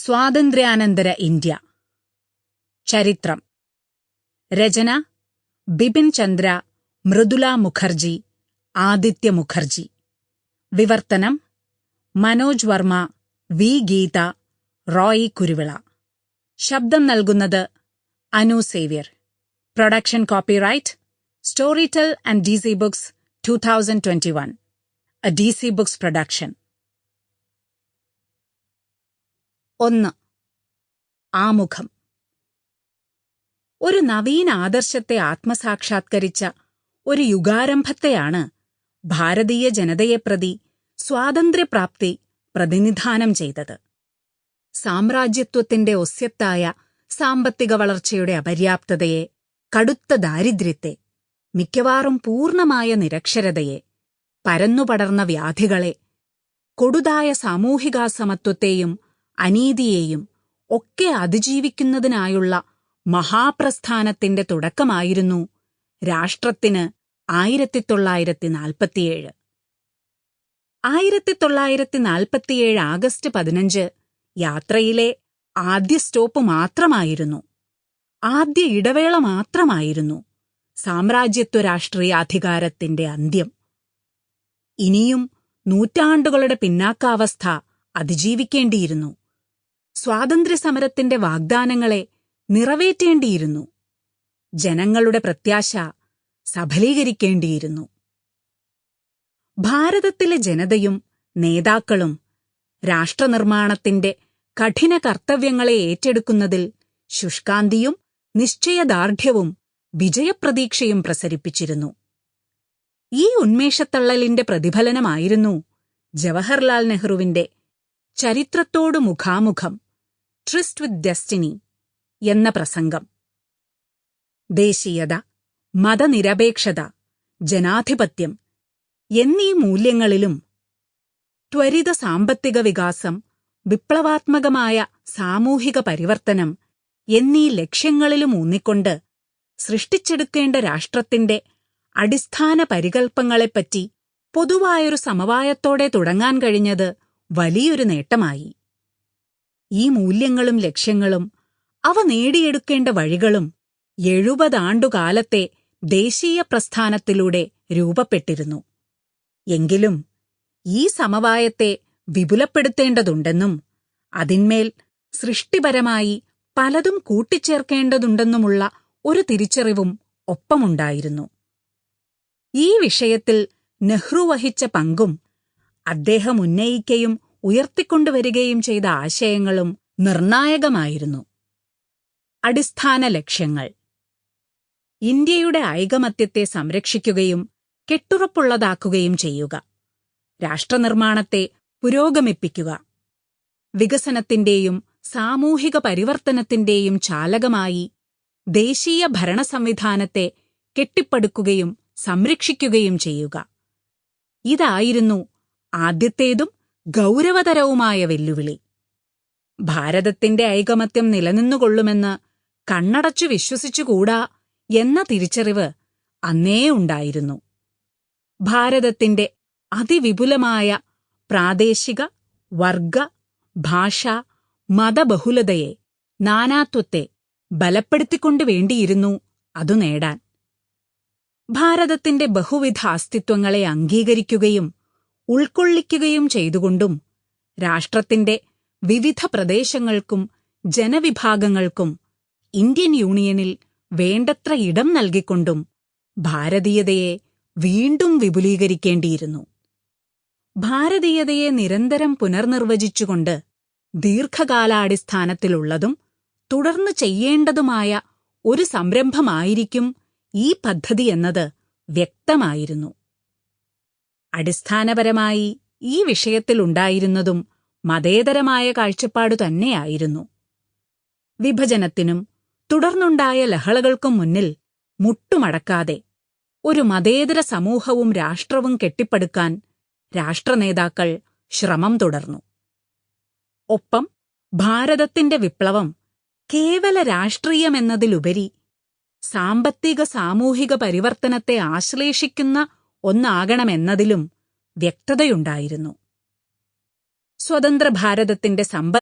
സ്വാതന്ത്ര്യാനന്തര ഇന്ത്യ. ചരിത്രം. രചന ബിപിൻ ചന്ദ്ര മൃദുല മുഖർജി ആദിത്യ മുഖർജി. വിവർത്തനം മനോജ് വർമ്മ വി ഗീത റോയി കുരുവിള. ശബ്ദം നൽകുന്നത് Anu Xavier. Production copyright story tell and D C books two thousand twenty one. A D C books production. ഒന്ന്. ആമുഖം. ഒരു നവീന ആദർശത്തെ ആത്മസാക്ഷാത്കരിച്ച ഒരു യുഗാരംഭത്തെയാണ് ഭാരതീയ ജനതയെ പ്രതി സ്വാതന്ത്ര്യപ്രാപ്തി പ്രതിനിധാനം ചെയ്തത്. സാമ്രാജ്യത്വത്തിന്റെ ഒസ്യത്തായ സാമ്പത്തിക വളർച്ചയുടെ അപര്യാപ്തതയെ കടുത്ത ദാരിദ്ര്യത്തെ മിക്കവാറും പൂർണമായ നിരക്ഷരതയെ പരന്നുപടർന്ന വ്യാധികളെ കൊടുതായ സാമൂഹികാസമത്വത്തെയും അനീതിയെയും ഒക്കെ അതിജീവിക്കുന്നതിനായുള്ള മഹാപ്രസ്ഥാനത്തിന്റെ തുടക്കമായിരുന്നു രാഷ്ട്രത്തിന് ആയിരത്തി തൊള്ളായിരത്തി നാൽപ്പത്തിയേഴ് ആയിരത്തി തൊള്ളായിരത്തി നാൽപ്പത്തിയേഴ് ആഗസ്റ്റ് പതിനഞ്ച് യാത്രയിലെ ആദ്യ സ്റ്റോപ്പ് മാത്രമായിരുന്നു. ആദ്യ ഇടവേള മാത്രമായിരുന്നു സാമ്രാജ്യത്വ രാഷ്ട്രീയ അധികാരത്തിന്റെ അന്ത്യം. ഇനിയും നൂറ്റാണ്ടുകളുടെ പിന്നാക്കാവസ്ഥ അതിജീവിക്കേണ്ടിയിരുന്നു. സ്വാതന്ത്ര്യസമരത്തിന്റെ വാഗ്ദാനങ്ങളെ നിറവേറ്റേണ്ടിയിരുന്നു. ജനങ്ങളുടെ പ്രത്യാശ സഫലീകരിക്കേണ്ടിയിരുന്നു. ഭാരതത്തിലെ ജനതയും നേതാക്കളും രാഷ്ട്രനിർമ്മാണത്തിന്റെ കഠിന കർത്തവ്യങ്ങളെ ഏറ്റെടുക്കുന്നതിൽ ശുഷ്കാന്തിയും നിശ്ചയദാർഢ്യവും വിജയപ്രതീക്ഷയും പ്രസരിപ്പിച്ചിരുന്നു. ഈ ഉന്മേഷത്തള്ളലിന്റെ പ്രതിഫലനമായിരുന്നു ജവഹർലാൽ നെഹ്റുവിന്റെ ചരിത്രത്തോടു മുഖാമുഖം ട്രിസ്റ്റ് വിത്ത് ഡെസ്റ്റിനി എന്ന പ്രസംഗം. ദേശീയത മതനിരപേക്ഷത ജനാധിപത്യം എന്നീ മൂല്യങ്ങളിലും ത്വരിത സാമ്പത്തിക വികാസം വിപ്ലവാത്മകമായ സാമൂഹിക പരിവർത്തനം എന്നീ ലക്ഷ്യങ്ങളിലും ഊന്നിക്കൊണ്ട് സൃഷ്ടിച്ചെടുക്കേണ്ട രാഷ്ട്രത്തിന്റെ അടിസ്ഥാന പരികൽപ്പങ്ങളെപ്പറ്റി പൊതുവായൊരു സമവായത്തോടെ തുടങ്ങാൻ കഴിഞ്ഞത് വലിയൊരു നേട്ടമായി. ഈ മൂല്യങ്ങളും ലക്ഷ്യങ്ങളും അവ നേടിയെടുക്കേണ്ട വഴികളും എഴുപതാണ്ടുകാലത്തെ ദേശീയ പ്രസ്ഥാനത്തിലൂടെ രൂപപ്പെട്ടിരുന്നു. എങ്കിലും ഈ സമവായത്തെ വിപുലപ്പെടുത്തേണ്ടതുണ്ടെന്നും അതിന്മേൽ സൃഷ്ടിപരമായി പലതും കൂട്ടിച്ചേർക്കേണ്ടതുണ്ടെന്നുമുള്ള ഒരു തിരിച്ചറിവും ഒപ്പമുണ്ടായിരുന്നു. ഈ വിഷയത്തിൽ നെഹ്റു വഹിച്ച പങ്കും അദ്ദേഹം ഉന്നയിക്കുകയും ഉയർത്തിക്കൊണ്ടുവരികയും ചെയ്ത ആശയങ്ങളും നിർണായകമായിരുന്നു. അടിസ്ഥാന ലക്ഷ്യങ്ങൾ. ഇന്ത്യയുടെ ഐകമത്യത്തെ സംരക്ഷിക്കുകയും കെട്ടുറപ്പുള്ളതാക്കുകയും ചെയ്യുക. രാഷ്ട്രനിർമ്മാണത്തെ പുരോഗമിപ്പിക്കുക. വികസനത്തിന്റെയും സാമൂഹിക പരിവർത്തനത്തിന്റെയും ചാലകമായി ദേശീയ ഭരണ സംവിധാനത്തെ കെട്ടിപ്പടുക്കുകയും സംരക്ഷിക്കുകയും ചെയ്യുക. ഇതായിരുന്നു ആദ്യത്തേതും ഗൗരവതരവുമായ വെല്ലുവിളി. ഭാരതത്തിന്റെ ഐകമത്യം നിലനിന്നുകൊള്ളുമെന്ന് കണ്ണടച്ചു വിശ്വസിച്ചുകൂടാ എന്ന തിരിച്ചറിവ് അന്നേ ഉണ്ടായിരുന്നു. ഭാരതത്തിന്റെ അതിവിപുലമായ പ്രാദേശിക വർഗ ഭാഷ മതബഹുലതയെ നാനാത്വത്തെ ബലപ്പെടുത്തിക്കൊണ്ട് വേണ്ടിയിരുന്നു അതു നേടാൻ. ഭാരതത്തിന്റെ ബഹുവിധ അസ്തിത്വങ്ങളെ അംഗീകരിക്കുകയും ഉൾക്കൊള്ളിക്കുകയും ചെയ്തുകൊണ്ടും രാഷ്ട്രത്തിന്റെ വിവിധ പ്രദേശങ്ങൾക്കും ജനവിഭാഗങ്ങൾക്കും ഇന്ത്യൻ യൂണിയനിൽ വേണ്ടത്ര ഇടം നൽകിക്കൊണ്ടും ഭാരതീയതയെ വീണ്ടും വിപുലീകരിക്കേണ്ടിയിരുന്നു. ഭാരതീയതയെ നിരന്തരം പുനർനിർവചിച്ചുകൊണ്ട് ദീർഘകാലാടിസ്ഥാനത്തിലുള്ളതും തുടർന്ന് ചെയ്യേണ്ടതുമായ ഒരു സംരംഭമായിരിക്കും ഈ പദ്ധതി എന്നത് വ്യക്തമായിരുന്നു. അടിസ്ഥാനപരമായി ഈ വിഷയത്തിൽ ഉണ്ടായിരുന്നതും മതേതരമായ കാഴ്ചപ്പാടു തന്നെയായിരുന്നു. വിഭജനത്തിനും തുടർന്നുണ്ടായ ലഹളകൾക്കും മുന്നിൽ മുട്ടുമടക്കാതെ ഒരു മതേതര സമൂഹവും രാഷ്ട്രവും കെട്ടിപ്പടുക്കാൻ രാഷ്ട്രനേതാക്കൾ ശ്രമം തുടർന്നു. ഒപ്പം ഭാരതത്തിന്റെ വിപ്ലവം കേവല രാഷ്ട്രീയമെന്നതിലുപരി സാമ്പത്തിക സാമൂഹിക പരിവർത്തനത്തെ ആശ്ലേഷിക്കുന്ന ഒന്നാകണമെന്നതിലും വ്യക്തതയുണ്ടായിരുന്നു സ്വതന്ത്ര ഭാരതത്തിന്റെ സമ്പ?